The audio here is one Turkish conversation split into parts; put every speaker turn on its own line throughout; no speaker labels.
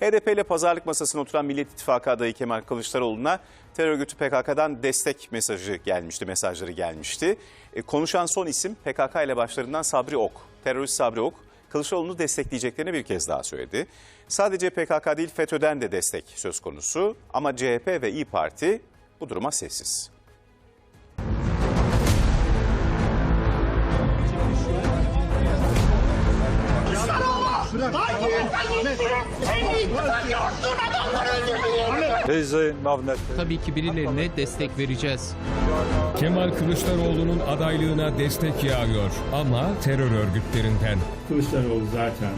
HDP ile pazarlık masasına oturan Millet İttifakı adayı Kemal Kılıçdaroğlu'na terör örgütü PKK'dan destek mesajı gelmişti, mesajları gelmişti. E, konuşan son isim PKK ile başlarından Sabri Ok. Terörist Sabri Ok, Kılıçdaroğlu'nu destekleyeceklerini bir kez daha söyledi. Sadece PKK değil FETÖ'den de destek söz konusu ama CHP ve İyi Parti bu duruma sessiz.
Tabii ki birilerine destek vereceğiz.
Kemal Kılıçdaroğlu'nun adaylığına destek yağıyor ama terör örgütlerinden.
Kılıçdaroğlu zaten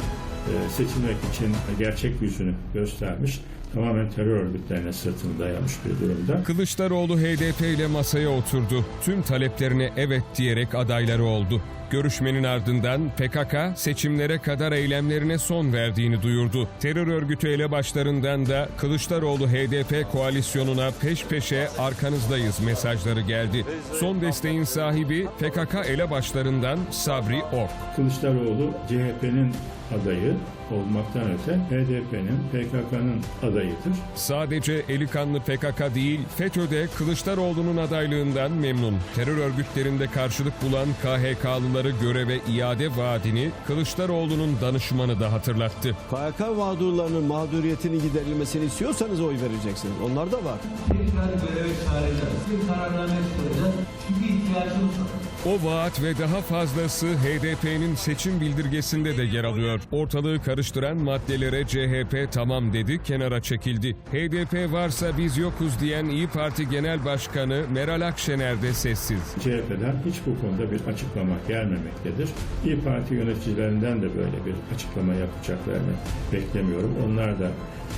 e, seçilmek için gerçek yüzünü göstermiş. Tamamen terör örgütlerine sırtını dayamış bir durumda.
Kılıçdaroğlu HDP ile masaya oturdu. Tüm taleplerine evet diyerek adayları oldu. Görüşmenin ardından PKK seçimlere kadar eylemlerine son verdiğini duyurdu. Terör örgütü elebaşlarından da Kılıçdaroğlu HDP koalisyonuna peş peşe arkanızdayız mesajları geldi. Son desteğin sahibi PKK elebaşlarından Sabri Ok.
Kılıçdaroğlu CHP'nin adayı olmaktan öte HDP'nin, PKK'nın adayıdır.
Sadece eli kanlı PKK değil, FETÖ'de Kılıçdaroğlu'nun adaylığından memnun. Terör örgütlerinde karşılık bulan KHK'lıları göreve iade vaadini Kılıçdaroğlu'nun danışmanı da hatırlattı.
KYK mağdurlarının mağduriyetinin giderilmesini istiyorsanız oy vereceksiniz. Onlar da var.
tekrar göreve çağıracağız. Bir kararname çıkaracağız. Çünkü ihtiyacımız var.
O vaat ve daha fazlası HDP'nin seçim bildirgesinde de yer alıyor. Ortalığı karıştıran maddelere CHP tamam dedi, kenara çekildi. HDP varsa biz yokuz diyen İyi Parti Genel Başkanı Meral Akşener de sessiz.
CHP'den hiç bu konuda bir açıklama gelmemektedir. İyi Parti yöneticilerinden de böyle bir açıklama yapacaklarını beklemiyorum. Onlar da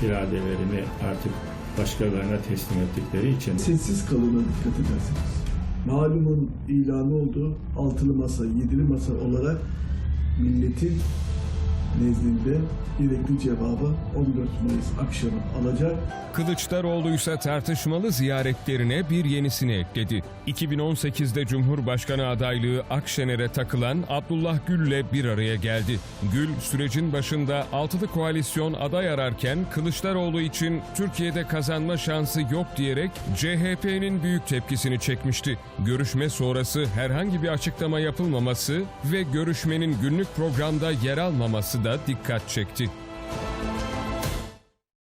iradelerini artık başkalarına teslim ettikleri için
sessiz kalına dikkat ederseniz. Malumun ilanı olduğu altılı masa, yedili masa olarak milletin nezdinde gerekli cevabı 14 Mayıs akşamı alacak.
Kılıçdaroğlu ise tartışmalı ziyaretlerine bir yenisini ekledi. 2018'de Cumhurbaşkanı adaylığı Akşener'e takılan Abdullah Gül'le bir araya geldi. Gül sürecin başında altılı koalisyon aday ararken Kılıçdaroğlu için Türkiye'de kazanma şansı yok diyerek CHP'nin büyük tepkisini çekmişti. Görüşme sonrası herhangi bir açıklama yapılmaması ve görüşmenin günlük programda yer almaması da dikkat çekti.